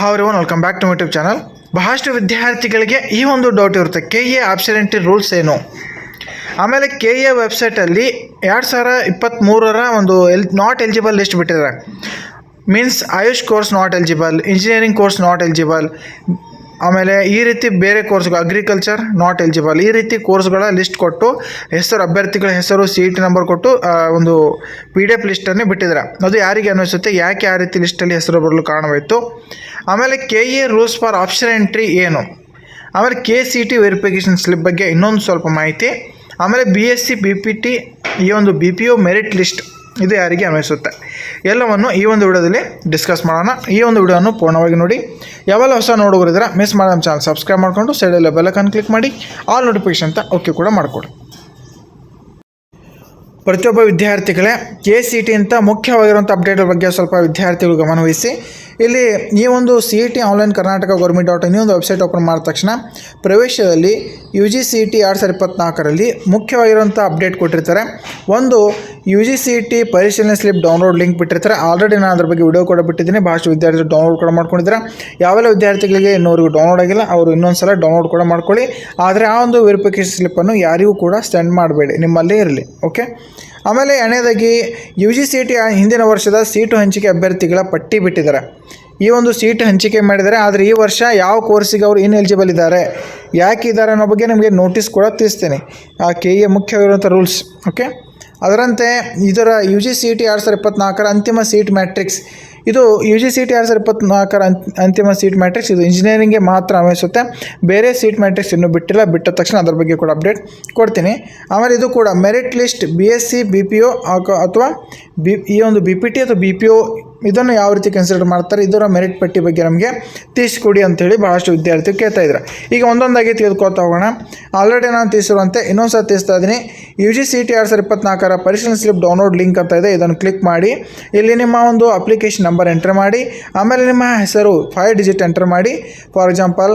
ಹೌರಿ one welcome back to YouTube channel ಬಹಳಷ್ಟು ವಿದ್ಯಾರ್ಥಿಗಳಿಗೆ ಈ ಒಂದು ಡೌಟ್ ಇರುತ್ತೆ. ಕೆ ಎ ಆಬ್ಸೆಂಟಿ ರೂಲ್ಸ್ ಏನು? ಆಮೇಲೆ ಕೆ ಎ ವೆಬ್ಸೈಟಲ್ಲಿ ಎರಡು ಸಾವಿರ ಇಪ್ಪತ್ತ್ಮೂರರ ಒಂದು ಎಲ್ ನಾಟ್ ಎಲಿಜಿಬಲ್ ಲಿಸ್ಟ್ ಬಿಟ್ಟಿದ್ದಾರೆ. Means AYUSH course not eligible engineering course not eligible ಆಮೇಲೆ ಈ ರೀತಿ ಬೇರೆ ಕೋರ್ಸ್ಗಳು ಅಗ್ರಿಕಲ್ಚರ್ ನಾಟ್ ಎಲಿಜಿಬಲ್ ಈ ರೀತಿ ಕೋರ್ಸ್ಗಳ ಲಿಸ್ಟ್ ಕೊಟ್ಟು, ಹೆಸರು, ಅಭ್ಯರ್ಥಿಗಳ ಹೆಸರು ಸಿ ಟಿ ನಂಬರ್ ಕೊಟ್ಟು ಒಂದು ಪಿ ಡಿ ಎಫ್ ಲಿಸ್ಟನ್ನೇ ಬಿಟ್ಟಿದ್ದಾರೆ. ಅದು ಯಾರಿಗೆ ಅನಿಸುತ್ತೆ ಯಾಕೆ ಆ ರೀತಿ ಲಿಸ್ಟಲ್ಲಿ ಹೆಸರು ಬರಲು ಕಾರಣವಾಯಿತು? ಆಮೇಲೆ K A rules for option entry ಏನು? ಆಮೇಲೆ K C T verification slip ಬಗ್ಗೆ ಇನ್ನೊಂದು ಸ್ವಲ್ಪ ಮಾಹಿತಿ. ಆಮೇಲೆ B S C B P T ಈ ಒಂದು B P O merit list ಇದು ಯಾರಿಗೆ ಅನ್ವಯಿಸುತ್ತೆ. ಎಲ್ಲವನ್ನು ಈ ಒಂದು ವಿಡಿಯೋದಲ್ಲಿ ಡಿಸ್ಕಸ್ ಮಾಡೋಣ. ಈ ಒಂದು ವಿಡಿಯೋವನ್ನು ಪೂರ್ಣವಾಗಿ ನೋಡಿ. ಯಾವೆಲ್ಲ ಹೊಸ ನೋಡುವರಿದ್ರೆ ಮಿಸ್ ಮಾಡಿ ನಮ್ಮ ಚಾನಲ್ ಸಬ್ಸ್ಕ್ರೈಬ್ ಮಾಡಿಕೊಂಡು ಸೈಡಲ್ಲಿ ಬೆಲ್ಲಕನ್ನು ಕ್ಲಿಕ್ ಮಾಡಿ ಆಲ್ ನೋಟಿಫಿಕೇಶನ್ ಅಂತ ಓಕೆ ಕೂಡ ಮಾಡಿಕೊಡಿ. ಪ್ರತಿಯೊಬ್ಬ ವಿದ್ಯಾರ್ಥಿಗಳೇ ಕೆ ಸಿ ಟಿ ಅಂತ ಮುಖ್ಯವಾಗಿರುವಂಥ ಅಪ್ಡೇಟ್ ಬಗ್ಗೆ ಸ್ವಲ್ಪ ವಿದ್ಯಾರ್ಥಿಗಳು ಗಮನವಹಿಸಿ. ಇಲ್ಲಿ ಈ ಒಂದು C E T online Karnataka government dot in ಒಂದು ವೆಬ್ಸೈಟ್ ಓಪನ್ ಮಾಡಿದ ತಕ್ಷಣ ಪ್ರವೇಶದಲ್ಲಿ U G C E T ಎರಡು ಸಾವಿರದ ಇಪ್ಪತ್ನಾಲ್ಕರಲ್ಲಿ ಮುಖ್ಯವಾಗಿರುವಂಥ ಅಪ್ಡೇಟ್ ಕೊಟ್ಟಿರ್ತಾರೆ. ಒಂದು U G C E T ಪರಿಶೀಲನೆ ಸ್ಲಿಪ್ ಡೌನ್ಲೋಡ್ ಲಿಂಕ್ ಬಿಟ್ಟಿರ್ತಾರೆ. ಆಲ್ರೆಡಿ ನಾನು ಅದ್ರ ಬಗ್ಗೆ ವಿಡಿಯೋ ಕೂಡ ಬಿಟ್ಟಿದ್ದೀನಿ. ಭಾಳಷ್ಟು ವಿದ್ಯಾರ್ಥಿಗಳು ಡೌನ್ಲೋಡ್ ಕೂಡ ಮಾಡ್ಕೊಂಡಿದ್ದಾರೆ. ಯಾವೆಲ್ಲ ವಿದ್ಯಾರ್ಥಿಗಳಿಗೆ ಇನ್ನೂವರೆಗೂ ಡೌನ್ಲೋಡ್ ಆಗಿಲ್ಲ, ಅವರು ಇನ್ನೊಂದು ಸಲ ಡೌನ್ಲೋಡ್ ಕೂಡ ಮಾಡ್ಕೊಳ್ಳಿ. ಆದರೆ ಆ ಒಂದು ವೆರಿಫಿಕೇಷನ್ ಸ್ಲಿಪ್ಪನ್ನು ಯಾರಿಗೂ ಕೂಡ ಸೆಂಡ್ ಮಾಡಬೇಡಿ. ನಿಮ್ಮಲ್ಲೇ ಇರಲಿ ಓಕೆ ಆಮೇಲೆ ಎರಡನೇದಾಗಿ ಯು ಜಿ ಸಿ ಟಿ ಹಿಂದಿನ ವರ್ಷದ ಸೀಟು ಹಂಚಿಕೆ ಅಭ್ಯರ್ಥಿಗಳ ಪಟ್ಟಿ ಬಿಟ್ಟಿದ್ದಾರೆ. ಈ ಒಂದು ಸೀಟ್ ಹಂಚಿಕೆ ಮಾಡಿದ್ದಾರೆ ಆದರೆ ಈ ವರ್ಷ ಯಾವ ಕೋರ್ಸಿಗೆ ಅವರು ಇನ್ ಎಲಿಜಿಬಲ್ ಇದ್ದಾರೆ, ಯಾಕೆ ಇದ್ದಾರೆ ಅನ್ನೋ ಬಗ್ಗೆ ನಿಮಗೆ ನೋಟಿಸ್ ಕೂಡ ತಿಳಿಸ್ತೀನಿ. ಆ ಕೆ ಎ ಮುಖ್ಯವಾಗಿರುವಂಥ ರೂಲ್ಸ್ ಓಕೆ ಅದರಂತೆ ಇದರ ಯು ಜಿ ಸಿ ಟಿ ಎರಡು ಸಾವಿರದ ಇಪ್ಪತ್ತ್ನಾಲ್ಕರ ಅಂತಿಮ ಸೀಟ್ ಮ್ಯಾಟ್ರಿಕ್ಸ್ ಇದು ಯು ಜಿ ಸಿ ಟಿ ಎರಡು ಸಾವಿರದ ಇಪ್ಪತ್ತ್ನಾಲ್ಕರ ಅಂತ್- ಅಂತಿಮ ಸೀಟ್ ಮ್ಯಾಟ್ರಿಕ್ಸ್ ಇದು ಇಂಜಿನಿಯರಿಂಗ್ಗೆ ಮಾತ್ರ ಅನ್ವಯಿಸುತ್ತೆ. ಬೇರೆ ಸೀಟ್ ಮ್ಯಾಟ್ರಿಕ್ಸ್ ಇನ್ನೂ ಬಿಟ್ಟಿಲ್ಲ. ಬಿಟ್ಟ ತಕ್ಷಣ ಅದ್ರ ಬಗ್ಗೆ ಕೂಡ ಅಪ್ಡೇಟ್ ಕೊಡ್ತೀನಿ. ಆಮೇಲೆ ಇದು ಕೂಡ merit list B S C B P O ಅಥವಾ ಬಿ ಈ ಒಂದು ಬಿ ಪಿ ಟಿ ಅಥವಾ ಬಿ ಪಿ ಒ ಇದನ್ನು ಯಾವ ರೀತಿ ಕನ್ಸಿಡರ್ ಮಾಡ್ತಾರೆ? ಇದರ ಮೆರಿಟ್ ಪಟ್ಟಿ ಬಗ್ಗೆ ನಮಗೆ ತಿಳಿಸ್ಕೊಡಿ ಅಂತೇಳಿ ಭಾಳಷ್ಟು ವಿದ್ಯಾರ್ಥಿಗಳು ಕೇಳ್ತಾ ಇದ್ದಾರೆ. ಈಗ ಒಂದೊಂದಾಗಿ ತಿಳ್ಕೊತಾ ಹೋಗೋಣ. ಆಲ್ರೆಡಿ ನಾನು ತಿಳಿಸಿರುವಂತೆ ಇನ್ನೊಂದು ಸಲ ತಿಳಿಸ್ತಾ ಇದ್ದೀನಿ. U G C T R sir ಇಪ್ಪತ್ನಾಲ್ಕರ ಪರಿಶೀಲನೆ ಸ್ಲಿಪ್ ಡೌನ್ಲೋಡ್ ಲಿಂಕ್ ಅಂತ ಇದೆ. ಇದನ್ನು ಕ್ಲಿಕ್ ಮಾಡಿ. ಇಲ್ಲಿ ನಿಮ್ಮ ಒಂದು ಅಪ್ಲಿಕೇಶನ್ ನಂಬರ್ ಎಂಟರ್ ಮಾಡಿ. ಆಮೇಲೆ ನಿಮ್ಮ ಹೆಸರು ಫೈವ್ ಡಿಜಿಟ್ ಎಂಟರ್ ಮಾಡಿ. ಫಾರ್ ಎಕ್ಸಾಂಪಲ್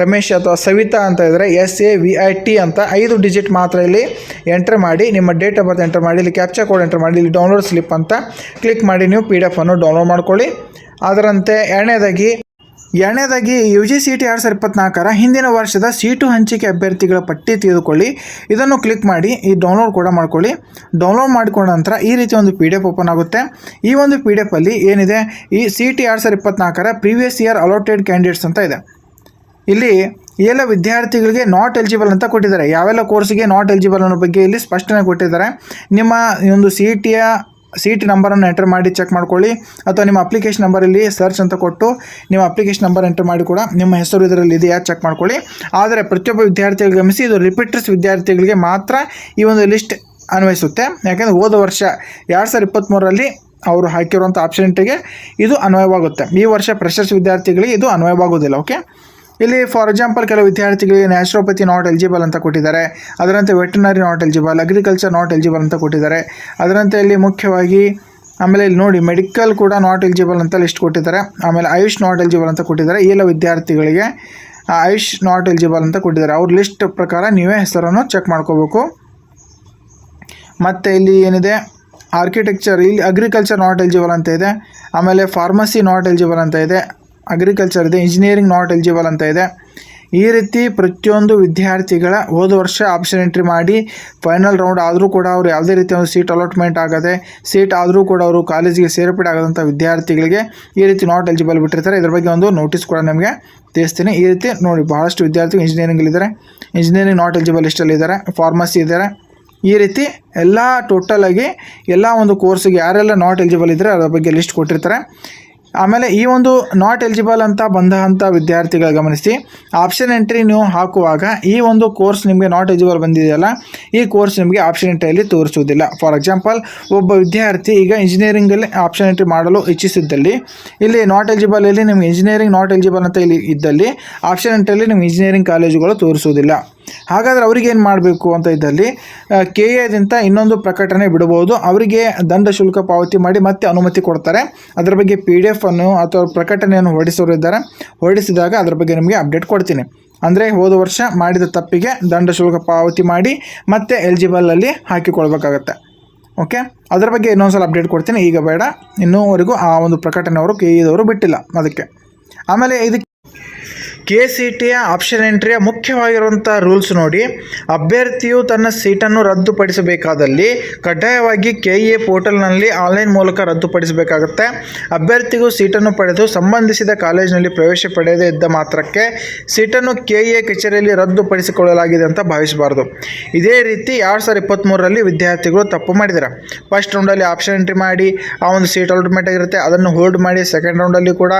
ರಮೇಶ್ ಅಥವಾ ಸವಿತಾ ಅಂತ ಇದ್ದರೆ S A V I T ಅಂತ ಐದು ಡಿಜಿಟ್ ಮಾತ್ರ ಇಲ್ಲಿ ಎಂಟ್ರ್ ಮಾಡಿ, ನಿಮ್ಮ ಡೇಟ್ ಆಫ್ ಬರ್ತ್ ಎಂಟರ್ ಮಾಡಿ, ಇಲ್ಲಿ ಕ್ಯಾಪ್ಚರ್ ಕೋಡ್ ಎಂಟರ್ ಮಾಡಿ, ಇಲ್ಲಿ ಡೌನ್ಲೋಡ್ ಸ್ಲಿಪ್ ಅಂತ ಕ್ಲಿಕ್ ಮಾಡಿ, ನೀವು ಪಿ ಡಿ ಅನ್ನು ಡೌನ್ಲೋಡ್ ಮಾಡ್ಕೊಳ್ಳಿ. ಅದರಂತೆ ಎರಡನೇದಾಗಿ ಎರಡನೇದಾಗಿ ಯು ಜಿ ಸಿ ಟಿ ಎರಡು ಸಾವಿರದ ಇಪ್ಪತ್ನಾಲ್ಕರ ಹಿಂದಿನ ವರ್ಷದ ಸೀಟು ಹಂಚಿಕೆ ಅಭ್ಯರ್ಥಿಗಳ ಪಟ್ಟಿ ತೆಗೆದುಕೊಳ್ಳಿ. ಇದನ್ನು ಕ್ಲಿಕ್ ಮಾಡಿ, ಈ ಡೌನ್ಲೋಡ್ ಕೂಡ ಮಾಡ್ಕೊಳ್ಳಿ. ಡೌನ್ಲೋಡ್ ಮಾಡಿಕೊಂಡ ನಂತರ ಈ ರೀತಿ ಒಂದು ಪಿ ಡಿ ಎಫ್ ಓಪನ್ ಆಗುತ್ತೆ. ಈ ಒಂದು ಪಿ ಡಿ ಎಫಲ್ಲಿ ಏನಿದೆ? ಈ ಸಿ ಟಿ ಎರಡು ಸಾವಿರದ ಇಪ್ಪತ್ನಾಲ್ಕರ ಪ್ರೀವಿಯಸ್ ಇಯರ್ ಅಲೋಟೆಡ್ ಕ್ಯಾಂಡಿಡೇಟ್ಸ್ ಅಂತ ಇದೆ. ಇಲ್ಲಿ ಎಲ್ಲ ವಿದ್ಯಾರ್ಥಿಗಳಿಗೆ ನಾಟ್ ಎಲಿಜಿಬಲ್ ಅಂತ ಕೊಟ್ಟಿದ್ದಾರೆ. ಯಾವೆಲ್ಲ ಕೋರ್ಸಿಗೆ ನಾಟ್ ಎಲಿಜಿಬಲ್ ಅನ್ನೋ ಬಗ್ಗೆ ಇಲ್ಲಿ ಸ್ಪಷ್ಟನೆ ಕೊಟ್ಟಿದ್ದಾರೆ. ನಿಮ್ಮ ಒಂದು ಸಿ ಟಿಯ ಟಿ ನಂಬರನ್ನು ಎಂಟರ್ ಮಾಡಿ ಚೆಕ್ ಮಾಡ್ಕೊಳ್ಳಿ. ಅಥವಾ ನಿಮ್ಮ ಅಪ್ಲಿಕೇಶನ್ ನಂಬರಲ್ಲಿ ಸರ್ಚ್ ಅಂತ ಕೊಟ್ಟು ನಿಮ್ಮ ಅಪ್ಲಿಕೇಶನ್ ನಂಬರ್ ಎಂಟರ್ ಮಾಡಿ ಕೂಡ ನಿಮ್ಮ ಹೆಸರು ಇದರಲ್ಲಿ ಇದೆಯಾ ಚೆಕ್ ಮಾಡ್ಕೊಳ್ಳಿ. ಆದರೆ ಪ್ರತಿಯೊಬ್ಬ ವಿದ್ಯಾರ್ಥಿಗಳಿಗೆ ಗಮನಿಸಿ, ಇದು ರಿಪೀಟರ್ಸ್ ವಿದ್ಯಾರ್ಥಿಗಳಿಗೆ ಮಾತ್ರ ಈ ಒಂದು ಲಿಸ್ಟ್ ಅನ್ವಯಿಸುತ್ತೆ. ಯಾಕೆಂದರೆ ಹೋದ ವರ್ಷ, ಎರಡು ಸಾವಿರದ ಇಪ್ಪತ್ತ್ಮೂರರಲ್ಲಿ ಅವರು ಹಾಕಿರುವಂಥ ಆಪ್ಷನ್ಟಿಗೆ ಇದು ಅನ್ವಯವಾಗುತ್ತೆ. ಈ ವರ್ಷ ಫ್ರೆಷರ್ಸ್ ವಿದ್ಯಾರ್ಥಿಗಳಿಗೆ ಇದು ಅನ್ವಯವಾಗೋದಿಲ್ಲ ಓಕೆ ಇಲ್ಲಿ ಫಾರ್ ಎಕ್ಸಾಂಪಲ್ ಕೆಲವು ವಿದ್ಯಾರ್ಥಿಗಳಿಗೆ ನ್ಯಾಚುರೋಪತಿ ನಾಟ್ ಎಲಿಜಿಬಲ್ ಅಂತ ಕೊಟ್ಟಿದ್ದಾರೆ, ಅದರಂತೆ veterinary not eligible agriculture not eligible ಅಂತ ಕೊಟ್ಟಿದ್ದಾರೆ, ಅದರಂತೆ ಇಲ್ಲಿ ಮುಖ್ಯವಾಗಿ ಆಮೇಲೆ ಇಲ್ಲಿ ನೋಡಿ ಮೆಡಿಕಲ್ ಕೂಡ ನಾಟ್ ಎಲಿಜಿಬಲ್ ಅಂತ ಲಿಸ್ಟ್ ಕೊಟ್ಟಿದ್ದಾರೆ, ಆಮೇಲೆ ಆಯುಷ್ ನಾಟ್ ಎಲಿಜಿಬಲ್ ಅಂತ ಕೊಟ್ಟಿದ್ದಾರೆ, ಈ ಎಲ್ಲ ವಿದ್ಯಾರ್ಥಿಗಳಿಗೆ ಆಯುಷ್ ನಾಟ್ ಎಲಿಜಿಬಲ್ ಅಂತ ಕೊಟ್ಟಿದ್ದಾರೆ. ಅವ್ರ ಲಿಸ್ಟ್ ಪ್ರಕಾರ ನೀವೇ ಹೆಸರನ್ನು ಚೆಕ್ ಮಾಡ್ಕೋಬೇಕು. ಮತ್ತು ಇಲ್ಲಿ ಏನಿದೆ ಆರ್ಕಿಟೆಕ್ಚರ್ ಇಲ್ಲಿ ಅಗ್ರಿಕಲ್ಚರ್ ನಾಟ್ ಎಲಿಜಿಬಲ್ ಅಂತ ಇದೆ, ಆಮೇಲೆ ಫಾರ್ಮಸಿ ನಾಟ್ ಎಲಿಜಿಬಲ್ ಅಂತ ಇದೆ ಅಗ್ರಿಕಲ್ಚರ್ ಇದೆ ಇಂಜಿನಿಯರಿಂಗ್ ನಾಟ್ ಎಲಿಜಿಬಲ್ ಅಂತ ಇದೆ. ಈ ರೀತಿ ಪ್ರತಿಯೊಂದು ವಿದ್ಯಾರ್ಥಿಗಳ ಹೋದ ವರ್ಷ ಆಪ್ಷನ್ ಎಂಟ್ರಿ ಮಾಡಿ ಫೈನಲ್ ರೌಂಡ್ ಆದರೂ ಕೂಡ ಅವರು ಯಾವುದೇ ರೀತಿಯ ಒಂದು ಸೀಟ್ ಅಲಾಟ್ಮೆಂಟ್ ಆಗದೆ ಸೀಟ್ ಆದರೂ ಕೂಡ ಅವರು ಕಾಲೇಜಿಗೆ ಸೇರ್ಪಡೆ ಆಗದಂಥ ವಿದ್ಯಾರ್ಥಿಗಳಿಗೆ ಈ ರೀತಿ ನಾಟ್ ಎಲಿಜಿಬಲ್ ಬಿಟ್ಟಿರ್ತಾರೆ. ಇದ್ರ ಬಗ್ಗೆ ಒಂದು ನೋಟಿಸ್ ಕೂಡ ನಿಮಗೆ ತಿಳಿಸ್ತೀನಿ. ಈ ರೀತಿ ನೋಡಿ ಬಹಳಷ್ಟು ವಿದ್ಯಾರ್ಥಿಗಳು ಇಂಜಿನಿಯರಿಂಗಲ್ಲಿದ್ದಾರೆ ಇಂಜಿನಿಯರಿಂಗ್ ನಾಟ್ ಎಲಿಜಿಬಲ್ ಲಿಸ್ಟಲ್ಲಿದ್ದಾರೆ ಫಾರ್ಮಸಿ ಇದ್ದಾರೆ. ಈ ರೀತಿ ಎಲ್ಲ ಆಗಿ ಎಲ್ಲ ಒಂದು ಕೋರ್ಸಿಗೆ ಯಾರೆಲ್ಲ ನಾಟ್ ಎಲಿಜಿಬಲ್ ಇದ್ದರೆ ಅದರ ಬಗ್ಗೆ ಲಿಸ್ಟ್ ಕೊಟ್ಟಿರ್ತಾರೆ. ಆಮೇಲೆ ಈ ಒಂದು ನಾಟ್ ಎಲಿಜಿಬಲ್ ಅಂತ ಬಂದಂಥ ವಿದ್ಯಾರ್ಥಿಗಳು ಗಮನಿಸಿ. ಆಪ್ಷನ್ ಎಂಟ್ರಿ ನೀವು ಹಾಕುವಾಗ ಈ ಒಂದು ಕೋರ್ಸ್ ನಿಮಗೆ ನಾಟ್ ಎಲಿಜಿಬಲ್ ಬಂದಿದೆಯಲ್ಲ, ಈ ಕೋರ್ಸ್ ನಿಮಗೆ ಆಪ್ಷನ್ ಎಂಟ್ರಿಯಲ್ಲಿ ತೋರಿಸುವುದಿಲ್ಲ. ಫಾರ್ ಎಕ್ಸಾಂಪಲ್ ಒಬ್ಬ ವಿದ್ಯಾರ್ಥಿ ಈಗ ಇಂಜಿನಿಯರಿಂಗಲ್ಲಿ ಆಪ್ಷನ್ ಎಂಟ್ರಿ ಮಾಡಲು ಇಚ್ಛಿಸಿದ್ದಲ್ಲಿ, ಇಲ್ಲಿ ನಾಟ್ ಎಲಿಜಿಬಲ್ ಅಲ್ಲಿ ನಿಮ್ಗೆ ಇಂಜಿನಿಯರಿಂಗ್ ನಾಟ್ ಎಲಿಜಿಬಲ್ ಅಂತ ಇಲ್ಲಿ ಇದ್ದಲ್ಲಿ ಆಪ್ಷನ್ ಎಂಟ್ರಿಯಲ್ಲಿ ನಿಮ್ಗೆ ಇಂಜಿನಿಯರಿಂಗ್ ಕಾಲೇಜುಗಳು ತೋರಿಸುವುದಿಲ್ಲ. ಹಾಗಾದರೆ ಅವ್ರಿಗೆ ಏನು ಮಾಡಬೇಕು ಅಂತ ಇದ್ದಲ್ಲಿ ಕೆ ಎದಿಂದ ಇನ್ನೊಂದು ಪ್ರಕಟಣೆ ಬಿಡಬಹುದು. ಅವರಿಗೆ ದಂಡ ಶುಲ್ಕ ಪಾವತಿ ಮಾಡಿ ಮತ್ತೆ ಅನುಮತಿ ಕೊಡ್ತಾರೆ. ಅದರ ಬಗ್ಗೆ ಪಿ ಡಿ ಎಫ್ ಅನ್ನು ಅಥವಾ ಪ್ರಕಟಣೆಯನ್ನು ಹೊರಡಿಸೋರಿದ್ದಾರೆ ಹೊರಡಿಸಿದಾಗ ಅದರ ಬಗ್ಗೆ ನಿಮಗೆ ಅಪ್ಡೇಟ್ ಕೊಡ್ತೀನಿ. ಅಂದರೆ ಹೋದ ವರ್ಷ ಮಾಡಿದ ತಪ್ಪಿಗೆ ದಂಡ ಶುಲ್ಕ ಪಾವತಿ ಮಾಡಿ ಮತ್ತೆ ಎಲಿಜಿಬಲಲ್ಲಿ ಹಾಕಿಕೊಳ್ಬೇಕಾಗತ್ತೆ. ಓಕೆ ಅದರ ಬಗ್ಗೆ ಇನ್ನೊಂದು ಸಲ ಅಪ್ಡೇಟ್ ಕೊಡ್ತೀನಿ. ಈಗ ಬೇಡ. ಇನ್ನೂವರೆಗೂ ಆ ಒಂದು ಪ್ರಕಟಣೆ ಅವರು ಕೆ ಇದವರು ಬಿಟ್ಟಿಲ್ಲ. ಅದಕ್ಕೆ. ಆಮೇಲೆ ಇದಕ್ಕೆ ಕೆ ಸಿ ಟಿಯ ಆಪ್ಷನ್ ಎಂಟ್ರಿಯ ಮುಖ್ಯವಾಗಿರುವಂಥ ರೂಲ್ಸ್ ನೋಡಿ. ಅಭ್ಯರ್ಥಿಯು ತನ್ನ ಸೀಟನ್ನು ರದ್ದುಪಡಿಸಬೇಕಾದಲ್ಲಿ ಕಡ್ಡಾಯವಾಗಿ ಕೆ ಎ ಪೋರ್ಟಲ್ನಲ್ಲಿ ಆನ್ಲೈನ್ ಮೂಲಕ ರದ್ದುಪಡಿಸಬೇಕಾಗುತ್ತೆ. ಅಭ್ಯರ್ಥಿಗೂ ಸೀಟನ್ನು ಪಡೆದು ಸಂಬಂಧಿಸಿದ ಕಾಲೇಜಿನಲ್ಲಿ ಪ್ರವೇಶ ಪಡೆಯದೇ ಇದ್ದ ಮಾತ್ರಕ್ಕೆ ಸೀಟನ್ನು ಕೆ ಎ ಕಚೇರಿಯಲ್ಲಿ ರದ್ದುಪಡಿಸಿಕೊಳ್ಳಲಾಗಿದೆ ಅಂತ ಭಾವಿಸಬಾರ್ದು. ಇದೇ ರೀತಿ ಎರಡು ಸಾವಿರದ ಇಪ್ಪತ್ತ್ಮೂರರಲ್ಲಿ ವಿದ್ಯಾರ್ಥಿಗಳು ತಪ್ಪು ಮಾಡಿದ್ದಾರೆ ಫಸ್ಟ್ ರೌಂಡಲ್ಲಿ ಆಪ್ಷನ್ ಎಂಟ್ರಿ ಮಾಡಿ, ಆ ಒಂದು ಸೀಟ್ ಅಲಾಟ್ಮೆಂಟ್ ಆಗಿರುತ್ತೆ. ಅದನ್ನು ಹೋಲ್ಡ್ ಮಾಡಿ ಸೆಕೆಂಡ್ ರೌಂಡಲ್ಲಿ ಕೂಡ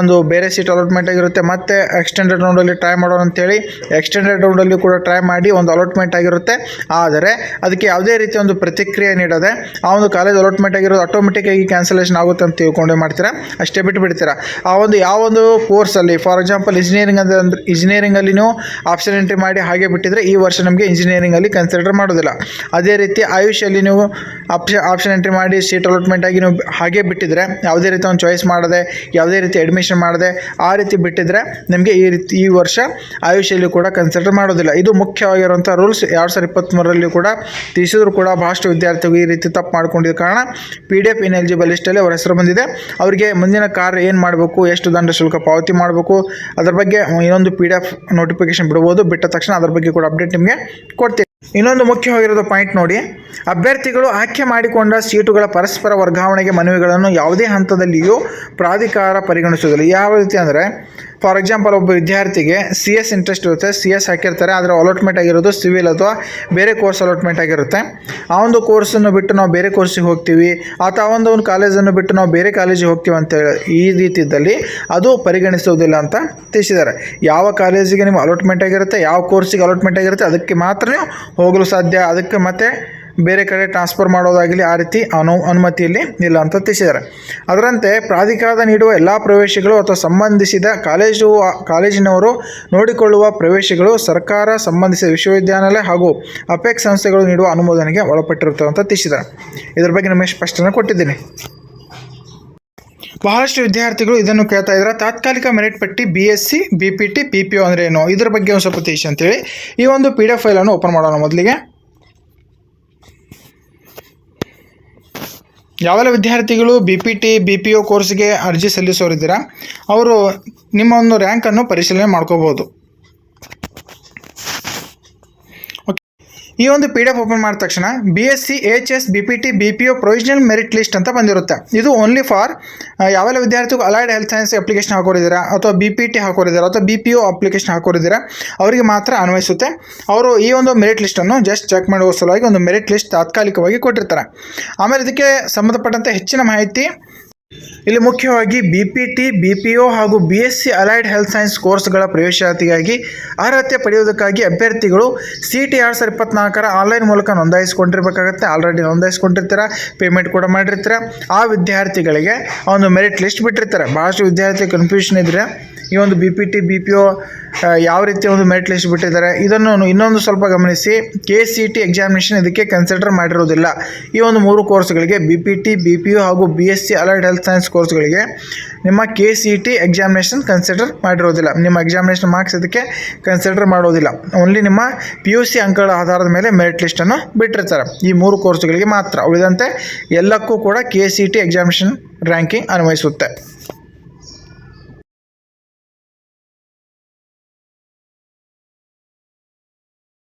ಒಂದು ಬೇರೆ ಸೀಟ್ ಅಲಾಟ್ಮೆಂಟ್ ಆಗಿರುತ್ತೆ. ಮತ್ತು ಎಕ್ಸ್ಟೆಂಡೆಡ್ ರೌಂಡಲ್ಲಿ ಟ್ರೈ ಮಾಡೋಣ ಅಂತೇಳಿ ಎಕ್ಸ್ಟೆಂಡೆಡ್ ರೌಂಡಲ್ಲಿ ಕೂಡ ಟ್ರೈ ಮಾಡಿ ಒಂದು ಅಲಾಟ್ಮೆಂಟ್ ಆಗಿರುತ್ತೆ. ಆದರೆ ಅದಕ್ಕೆ ಯಾವುದೇ ರೀತಿಯ ಒಂದು ಪ್ರತಿಕ್ರಿಯೆ ನೀಡದೆ ಆ ಒಂದು ಕಾಲೇಜ್ ಅಲಾಟ್ಮೆಂಟ್ ಆಗಿರೋದು ಆಟೋಮೆಟಿಕ್ಕಾಗಿ ಕ್ಯಾನ್ಸಲೇಷನ್ ಆಗುತ್ತೆ ಅಂತ ತಿಳ್ಕೊಂಡು ಮಾಡ್ತೀರಾ? ಅಷ್ಟೇ ಬಿಟ್ಟು ಬಿಡ್ತೀರಾ ಆ ಒಂದು ಯಾವ ಒಂದು ಕೋರ್ಸಲ್ಲಿ ಫಾರ್ ಎಕ್ಸಾಂಪಲ್ ಇಂಜಿನಿಯರಿಂಗ್ ಅಂದರೆ ಅಂದರೆ ಇಂಜಿನಿಯರಿಂಗಲ್ಲಿ ನೀವು ಆಪ್ಷನ್ ಎಂಟ್ರಿ ಮಾಡಿ ಹಾಗೆ ಬಿಟ್ಟಿದ್ರೆ ಈ ವರ್ಷ ನಮಗೆ ಇಂಜಿನಿಯರಿಂಗಲ್ಲಿ ಕನ್ಸಿಡರ್ ಮಾಡೋದಿಲ್ಲ. ಅದೇ ರೀತಿ ಆಯುಷಲ್ಲಿ ನೀವು ಆಪ್ಷನ್ ಆಪ್ಷನ್ ಎಂಟ್ರಿ ಮಾಡಿ ಸೀಟ್ ಅಲಾಟ್ಮೆಂಟ್ ಆಗಿ ನೀವು ಹಾಗೆ ಬಿಟ್ಟಿದ್ರೆ ಯಾವುದೇ ರೀತಿ ಒಂದು ಚಾಯ್ಸ್ ಮಾಡದೆ, ಯಾವುದೇ ರೀತಿ ಅಡ್ಮಿಷನ್ ಮಾಡದೆ ಆ ರೀತಿ ಬಿಟ್ಟಿದ್ರೆ ನಿಮಗೆ ಈ ರೀತಿ ಈ ವರ್ಷ ಆಯುಷಲ್ಲಿ ಕೂಡ ಕನ್ಸಿಡರ್ ಮಾಡೋದಿಲ್ಲ. ಇದು ಮುಖ್ಯವಾಗಿರುವಂಥ ರೂಲ್ಸ್ ಎರಡು ಸಾವಿರದ ಇಪ್ಪತ್ತ್ಮೂರರಲ್ಲಿ ಕೂಡ ತಿಳಿಸಿದ್ರು ಕೂಡ ಬಹಳಷ್ಟು ವಿದ್ಯಾರ್ಥಿಗಳು ಈ ರೀತಿ ತಪ್ಪು ಮಾಡ್ಕೊಂಡಿದ್ದ ಕಾರಣ ಪಿ ಡಿ ಎಫ್ ಇನ್ಎಲಿಜಿಬಲ್ ಲಿಸ್ಟಲ್ಲಿ ಅವರ ಹೆಸರು ಬಂದಿದೆ. ಅವರಿಗೆ ಮುಂದಿನ ಕಾರ್ಯ ಏನು ಮಾಡಬೇಕು, ಎಷ್ಟು ದಂಡ ಶುಲ್ಕ ಪಾವತಿ ಮಾಡಬೇಕು, ಅದರ ಬಗ್ಗೆ ಇನ್ನೊಂದು ಪಿ ಡಿ ಎಫ್ ನೋಟಿಫಿಕೇಶನ್ ಬಿಡ್ಬೋದು. ಬಿಟ್ಟ ತಕ್ಷಣ ಅದರ ಬಗ್ಗೆ ಕೂಡ ಅಪ್ಡೇಟ್ ನಿಮಗೆ ಕೊಡ್ತೀನಿ ಇನ್ನೊಂದು ಮುಖ್ಯವಾಗಿರೋದು ಪಾಯಿಂಟ್ ನೋಡಿ. ಅಭ್ಯರ್ಥಿಗಳು ಆಯ್ಕೆ ಮಾಡಿಕೊಂಡ ಸೀಟುಗಳ ಪರಸ್ಪರ ವರ್ಗಾವಣೆಗೆ ಮನವಿಗಳನ್ನು ಯಾವುದೇ ಹಂತದಲ್ಲಿಯೂ ಪ್ರಾಧಿಕಾರ ಪರಿಗಣಿಸುವುದಿಲ್ಲ. ಯಾವ ರೀತಿ ಅಂದರೆ ಫಾರ್ ಎಕ್ಸಾಂಪಲ್ ಒಬ್ಬ ವಿದ್ಯಾರ್ಥಿಗೆ ಸಿ ಎಸ್ ಇಂಟ್ರೆಸ್ಟ್ ಇರುತ್ತೆ ಸಿ ಎಸ್ ಹಾಕಿರ್ತಾರೆ, ಆದರೆ ಅಲಾಟ್ಮೆಂಟ್ ಆಗಿರೋದು ಸಿವಿಲ್ ಅಥವಾ ಬೇರೆ ಕೋರ್ಸ್ ಅಲಾಟ್ಮೆಂಟ್ ಆಗಿರುತ್ತೆ. ಆ ಒಂದು ಕೋರ್ಸನ್ನು ಬಿಟ್ಟು ನಾವು ಬೇರೆ ಕೋರ್ಸಿಗೆ ಹೋಗ್ತೀವಿ ಅಥವಾ ಒಂದು ಒಂದು ಕಾಲೇಜನ್ನು ಬಿಟ್ಟು ನಾವು ಬೇರೆ ಕಾಲೇಜಿಗೆ ಹೋಗ್ತೀವಿ ಅಂತ ಹೇಳಿ ಈ ರೀತಿಯಲ್ಲಿ ಅದು ಪರಿಗಣಿಸುವುದಿಲ್ಲ ಅಂತ ತಿಳಿಸಿದ್ದಾರೆ. ಯಾವ ಕಾಲೇಜಿಗೆ ನಿಮ್ಗೆ ಅಲಾಟ್ಮೆಂಟ್ ಆಗಿರುತ್ತೆ, ಯಾವ ಕೋರ್ಸಿಗೆ ಅಲಾಟ್ಮೆಂಟ್ ಆಗಿರುತ್ತೆ, ಅದಕ್ಕೆ ಮಾತ್ರ ಹೋಗಲು ಸಾಧ್ಯ, ಅದಕ್ಕೆ ಮತ್ತೆ ಬೇರೆ ಕಡೆ ಟ್ರಾನ್ಸ್ಫರ್ ಮಾಡೋದಾಗಲಿ ಆ ರೀತಿ ಅನು ಅನುಮತಿಯಲ್ಲಿ ಇಲ್ಲ ಅಂತ ತಿಳಿಸಿದ್ದಾರೆ. ಅದರಂತೆ ಪ್ರಾಧಿಕಾರದ ನೀಡುವ ಎಲ್ಲ ಪ್ರವೇಶಗಳು ಅಥವಾ ಸಂಬಂಧಿಸಿದ ಕಾಲೇಜು ಕಾಲೇಜಿನವರು ನೋಡಿಕೊಳ್ಳುವ ಪ್ರವೇಶಗಳು ಸರ್ಕಾರ ಸಂಬಂಧಿಸಿದ ವಿಶ್ವವಿದ್ಯಾನಿಲಯ ಹಾಗೂ ಅಪೆಕ್ ಸಂಸ್ಥೆಗಳು ನೀಡುವ ಅನುಮೋದನೆಗೆ ಒಳಪಟ್ಟಿರುತ್ತವೆ ಅಂತ ತಿಳಿಸಿದ್ದಾರೆ. ಇದರ ಬಗ್ಗೆ ನಿಮಗೆ ಸ್ಪಷ್ಟನೆ ಕೊಟ್ಟಿದ್ದೀನಿ. ಬಹಳಷ್ಟು ವಿದ್ಯಾರ್ಥಿಗಳು ಇದನ್ನು ಕೇಳ್ತಾ ಇದ್ದಾರೆ. ತಾತ್ಕಾಲಿಕ ಮೆರಿಟ್ ಪಟ್ಟಿ B S C B P T P P O ಅಂದರೆ ಏನು? ಇದ್ರ ಬಗ್ಗೆ ಒಂದು ಸ್ವಲ್ಪ ತಿಳಿಸಿ ಅಂತೇಳಿ. ಈ ಒಂದು ಪಿ ಡಿ ಎಫ್ ಫೈಲನ್ನು ಓಪನ್ ಮಾಡೋಣ ಮೊದಲಿಗೆ. ಯಾವೆಲ್ಲ ವಿದ್ಯಾರ್ಥಿಗಳು B P T B P O ಕೋರ್ಸ್ಗೆ ಅರ್ಜಿ ಸಲ್ಲಿಸೋರಿದ್ದೀರಾ, ಅವರು ನಿಮ್ಮ ಒಂದು ರ್ಯಾಂಕನ್ನು ಪರಿಶೀಲನೆ ಮಾಡ್ಕೋಬೋದು. ಈ ಒಂದು ಪಿ ಡಿ ಎಫ್ ಓಪನ್ ಮಾಡಿದ ತಕ್ಷಣ B S C H S B P T B P O provisional merit list ಅಂತ ಬಂದಿರುತ್ತೆ. ಇದು ಓನ್ಲಿ ಫಾರ್ ಯಾವೆಲ್ಲ ವಿದ್ಯಾರ್ಥಿಗಳು ಅಲೈಡ್ ಹೆಲ್ತ್ ಸೈನ್ಸ್ ಅಪ್ಲಿಕೇಶನ್ ಹಾಕೋರಿದ್ದೀರಾ ಅಥವಾ ಬಿ ಪಿ ಟಿ ಹಾಕೋರಿದ್ದೀರಾ ಅಥವಾ ಬಿ ಪಿ ಒ ಅಪ್ಲಿಕೇಶನ್ ಹಾಕೋರಿದ್ದೀರಾ ಅವರಿಗೆ ಮಾತ್ರ ಅನ್ವಯಿಸುತ್ತೆ. ಅವರು ಈ ಒಂದು ಮೆರಿಟ್ ಲಿಸ್ಟನ್ನು ಜಸ್ಟ್ ಚೆಕ್ ಮಾಡುವ ಸಲುವಾಗಿ ಒಂದು ಮೆರಿಟ್ ಲಿಸ್ಟ್ ತಾತ್ಕಾಲಿಕವಾಗಿ ಕೊಟ್ಟಿರ್ತಾರೆ. ಆಮೇಲೆ ಇದಕ್ಕೆ ಸಂಬಂಧಪಟ್ಟಂತೆ ಹೆಚ್ಚಿನ ಮಾಹಿತಿ ಇಲ್ಲಿ ಮುಖ್ಯವಾಗಿ B P T B P O ಹಾಗೂ B S C allied health science ಕೋರ್ಸ್ಗಳ ಪ್ರವೇಶಾತಿಗಾಗಿ ಅರ್ಹತೆ ಪಡೆಯುವುದಕ್ಕಾಗಿ ಅಭ್ಯರ್ಥಿಗಳು ಸಿ ಟಿ ಎರಡು ಇಪ್ಪತ್ನಾಲ್ಕರ ಆನ್ಲೈನ್ ಮೂಲಕ ನೋಂದಾಯಿಸಿಕೊಂಡಿರಬೇಕಾಗುತ್ತೆ. ಆಲ್ರೆಡಿ ನೋಂದಾಯಿಸ್ಕೊಂಡಿರ್ತೀರ ಪೇಮೆಂಟ್ ಕೂಡ ಮಾಡಿರ್ತೀರ. ಆ ವಿದ್ಯಾರ್ಥಿಗಳಿಗೆ ಒಂದು ಮೆರಿಟ್ ಲಿಸ್ಟ್ ಬಿಟ್ಟಿರ್ತಾರೆ. ಭಾಳಷ್ಟು ವಿದ್ಯಾರ್ಥಿ ಕನ್ಫ್ಯೂಷನ್ ಇದ್ದರೆ ಈ ಒಂದು B P T B P O ಯಾವ ರೀತಿ ಒಂದು ಮೆರಿಟ್ ಲಿಸ್ಟ್ ಬಿಟ್ಟಿದ್ದಾರೆ, ಇದನ್ನು ಇನ್ನೊಂದು ಸ್ವಲ್ಪ ಗಮನಿಸಿ. ಕೆ ಸಿ ಟಿ ಎಕ್ಸಾಮಿನೇಷನ್ ಇದಕ್ಕೆ ಕನ್ಸಿಡರ್ ಮಾಡಿರೋದಿಲ್ಲ ಈ ಒಂದು ಮೂರು ಕೋರ್ಸ್ಗಳಿಗೆ B P T B P U ಹಾಗೂ B S C allied health science ಕೋರ್ಸ್ಗಳಿಗೆ ನಿಮ್ಮ K C T examination consider ಮಾಡಿರೋದಿಲ್ಲ. ನಿಮ್ಮ ಎಕ್ಸಾಮಿನೇಷನ್ ಮಾರ್ಕ್ಸ್ ಅದಕ್ಕೆ ಕನ್ಸಿಡರ್ ಮಾಡೋದಿಲ್ಲ. ಓನ್ಲಿ ನಿಮ್ಮ ಪಿ ಯು ಸಿ ಅಂಕಗಳ ಆಧಾರದ ಮೇಲೆ ಮೆರಿಟ್ ಲಿಸ್ಟನ್ನು ಬಿಟ್ಟಿರ್ತಾರೆ. ಈ ಮೂರು ಕೋರ್ಸ್ಗಳಿಗೆ ಮಾತ್ರ. ಉಳಿದಂತೆ ಎಲ್ಲಕ್ಕೂ ಕೂಡ K C T examination ranking ಅನ್ವಯಿಸುತ್ತೆ.